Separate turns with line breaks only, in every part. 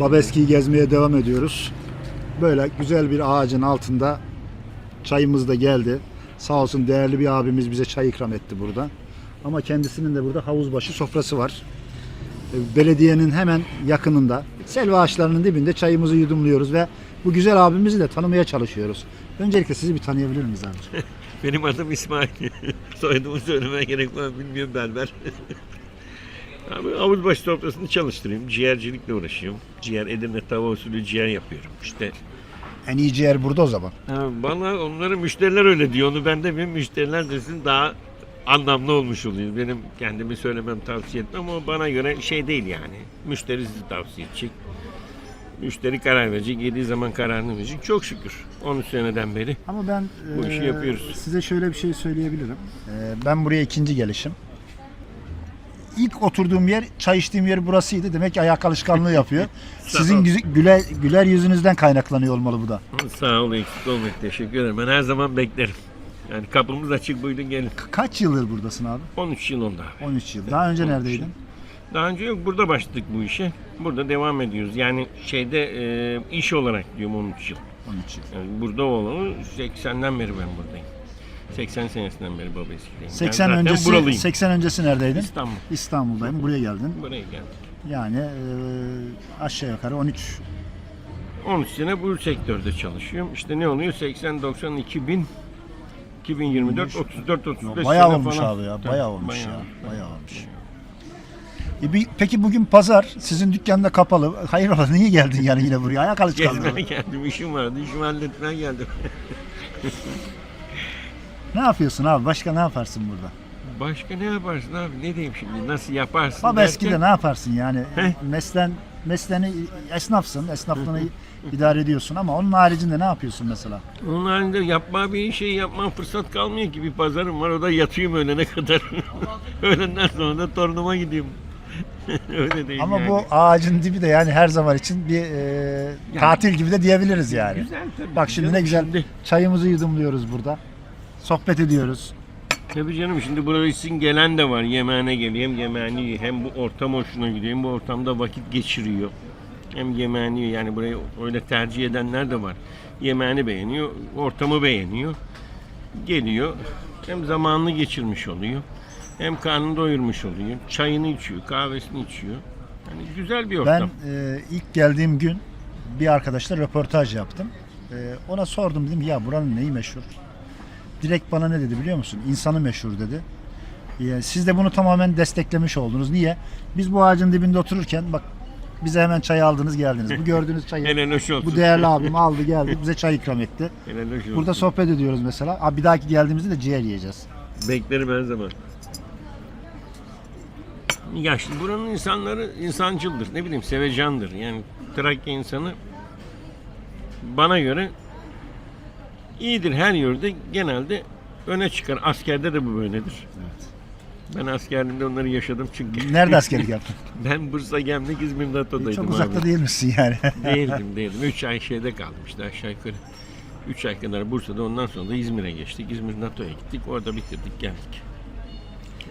Babeski'yi gezmeye devam ediyoruz. Böyle güzel bir ağacın altında çayımız da geldi. Sağ olsun değerli bir abimiz bize çay ikram etti burada. Ama kendisinin de burada havuzbaşı sofrası var. E, Belediyenin hemen yakınında selva ağaçlarının dibinde çayımızı yudumluyoruz ve bu güzel abimizi de tanımaya çalışıyoruz. Öncelikle sizi bir tanıyabilir miyiz abi?
Benim adım İsmail. Soyadımı söylemeye gerek var bilmiyorum berber. Abi havuzbaşı sofrasını çalıştırayım. Ciğercilikle uğraşıyorum. Ciğer Edirne tava usulü ciğer yapıyorum. İşte
En iyi ciğer burada o zaman.
ha, bana onları müşteriler öyle diyor. Onu ben de benim müşteriler desin daha anlamlı olmuş oluyor. Benim kendimi söylemem tavsiye etmem ama bana göre şey değil yani. Müşteri sizi tavsiye edecek. Müşteri karar verecek. Yediği zaman kararını verecek. Çok şükür. 13 seneden beri.
Ama ben
Bu işi
e,
yapıyoruz.
size şöyle bir şey söyleyebilirim. E, ben buraya ikinci gelişim. İlk oturduğum yer, çay içtiğim yer burasıydı. Demek ki ayak alışkanlığı yapıyor. Sizin güler, güler yüzünüzden kaynaklanıyor olmalı bu da.
Sağ ol eksik olmayın. Teşekkür ederim. Ben her zaman beklerim. Yani kapımız açık buyurun gelin.
Ka- Kaç yıldır buradasın abi?
13 yıl oldu abi.
13 yıl. Daha önce
13
neredeydin?
Daha önce yok burada başladık bu işe. Burada devam ediyoruz. Yani şeyde e, iş olarak diyorum 13 yıl.
13 yıl.
Yani burada olanı 80'den beri ben buradayım. 80 senesinden beri Babeski'deyim.
80
ben
öncesi
buralıyım.
80 öncesi neredeydin?
İstanbul.
İstanbul'dayım. Buraya geldin.
Buraya geldik.
Yani e, aşağı yukarı 13
13 sene bu sektörde çalışıyorum. İşte ne oluyor? 80, 90, 2000, 2024, 34, 35
bayağı
sene
olmuş
falan.
abi ya.
Tabii,
Bayağı olmuş
bayağı.
ya. Bayağı olmuş. E bir- peki bugün pazar, sizin dükkanda kapalı. Hayrola niye geldin yani yine buraya? Ayak alışkanlığı.
Gezmeye geldim, işim vardı, işimi halletmeye geldim.
Ne yapıyorsun abi? Başka ne yaparsın burada?
Başka ne yaparsın abi? Ne diyeyim şimdi? Nasıl yaparsın
Baba
derken-
eskide ne yaparsın yani?
Heh.
Meslen mesleğini esnafsın, esnaflığını idare ediyorsun ama onun haricinde ne yapıyorsun mesela?
Onun halinde yapma bir şey yapma fırsat kalmıyor ki. Bir pazarım var, o da yatıyorum öğlene kadar. Öğlenden sonra da torunuma gidiyorum. Öyle değil
Ama
yani.
bu ağacın dibi de yani her zaman için bir e, tatil gibi de diyebiliriz yani.
Güzel tabii.
Bak şimdi ne güzel
Şimdi,
çayımızı yudumluyoruz burada. Sohbet ediyoruz.
tabii canım şimdi buraya için gelen de var. Yemeğine geliyor. Hem yemeğini yiyor. Hem bu ortam hoşuna gidiyor. Hem bu ortamda vakit geçiriyor. Hem yemeğini yiyor. Yani burayı öyle tercih edenler de var. Yemeğini beğeniyor. Ortamı beğeniyor. Geliyor. Hem zamanını geçirmiş oluyor. Hem karnını doyurmuş oluyor. Çayını içiyor. Kahvesini içiyor. Yani güzel bir
Ben
ortam.
e, ilk geldiğim gün bir arkadaşla röportaj yaptım. E, ona sordum dedim ya buranın neyi meşhur? Direkt bana ne dedi biliyor musun? İnsanı meşhur dedi. E, siz de bunu tamamen desteklemiş oldunuz. Niye? Biz bu ağacın dibinde otururken bak bize hemen çay aldınız geldiniz. Bu gördüğünüz çayı
Helal hoş olsun.
bu değerli abim aldı geldi bize çay ikram etti.
Helal hoş olsun.
Burada sohbet ediyoruz mesela. Abi bir dahaki geldiğimizde de ciğer yiyeceğiz.
Beklerim her zaman. Ya şimdi buranın insanları insancıldır. Ne bileyim sevecandır. Yani Trakya insanı bana göre iyidir her yerde genelde öne çıkar. Askerde de bu böyledir. Ben askerliğimde onları yaşadım çünkü.
Nerede askerlik yaptın?
ben Bursa Gemlik İzmir NATO'daydım
Çok
abi.
uzakta değil misin yani?
Değildim değildim. 3 ay şeyde kaldım işte aşağı yukarı. 3 ay kadar Bursa'da ondan sonra da İzmir'e geçtik. İzmir NATO'ya gittik. Orada bitirdik geldik.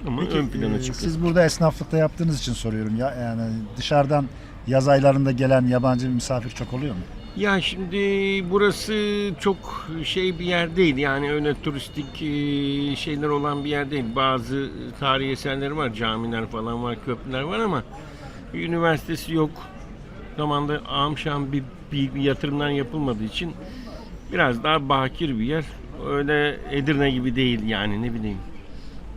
Ama ön plana
Ee,
çıktık.
Siz burada esnaflıkta yaptığınız için soruyorum ya. Yani dışarıdan yaz aylarında gelen yabancı misafir çok oluyor mu?
Ya şimdi burası çok şey bir yer değil. Yani öyle turistik e, şeyler olan bir yer değil. Bazı tarihi eserleri var. Camiler falan var, köprüler var ama üniversitesi yok. Zamanda amşam bir, bir, bir yatırımlar yapılmadığı için biraz daha bakir bir yer. Öyle Edirne gibi değil yani ne bileyim.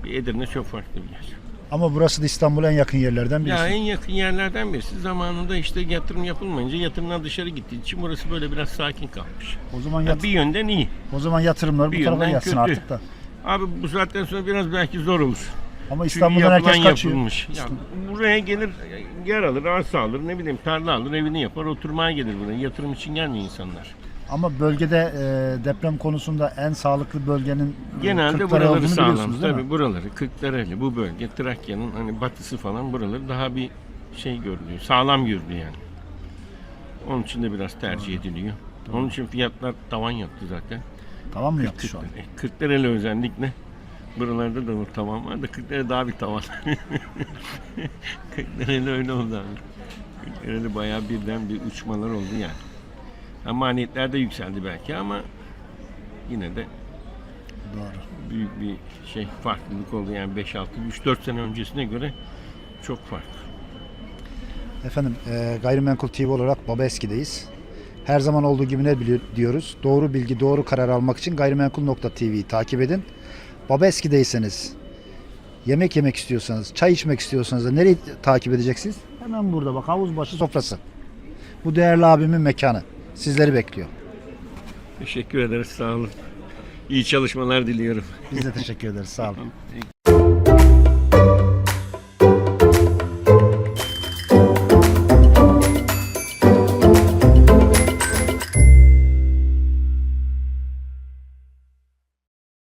Bir Edirne çok farklı bir yer.
Ama burası da İstanbul'a en yakın yerlerden birisi.
Ya en yakın yerlerden birisi. Zamanında işte yatırım yapılmayınca yatırımlar dışarı gittiği için burası böyle biraz sakin kalmış.
o zaman
Ya
yat-
bir yönden iyi.
o zaman yatırımlar bu
bir
tarafa
yönden
yatsın
kötü.
artık da.
Abi bu saatten sonra biraz belki zor olur.
Ama
Çünkü
İstanbul'dan
yapılan
herkes kaçıyor.
yapılmış. Ya buraya gelir yer alır, arsa alır, ne bileyim tarla alır, evini yapar, oturmaya gelir buraya. Yatırım için gelmiyor insanlar.
Ama bölgede e, deprem konusunda en sağlıklı bölgenin e,
Genelde
Kırklareli
buraları
olduğunu
sağlam.
biliyorsunuz değil
Tabii
mi?
buraları, Kırklareli, bu bölge, Trakya'nın hani batısı falan buraları daha bir şey görülüyor. Sağlam görülüyor yani. Onun için de biraz tercih ediliyor. Onun için fiyatlar tavan yaptı zaten.
Tamam mı yaptı şu an?
Kırklareli, Kırklareli özellikle. Buralarda da o tavan var da Kırklareli daha bir tavan. Kırklareli öyle oldu abi. Öyle bayağı birden bir uçmalar oldu yani. Ha, maliyetler de yükseldi belki ama yine de
Doğru.
büyük bir şey farklılık oldu yani 5 6 3 4 sene öncesine göre çok farklı.
Efendim e, Gayrimenkul TV olarak Baba Eski'deyiz. Her zaman olduğu gibi ne biliyor, diyoruz? Doğru bilgi, doğru karar almak için gayrimenkul.tv'yi takip edin. Baba Eski'deyseniz, yemek yemek istiyorsanız, çay içmek istiyorsanız da nereyi takip edeceksiniz? Hemen burada bak havuzbaşı sofrası. Bu değerli abimin mekanı. Sizleri bekliyor.
Teşekkür ederiz sağ olun. İyi çalışmalar diliyorum.
Biz de teşekkür ederiz. Sağ olun.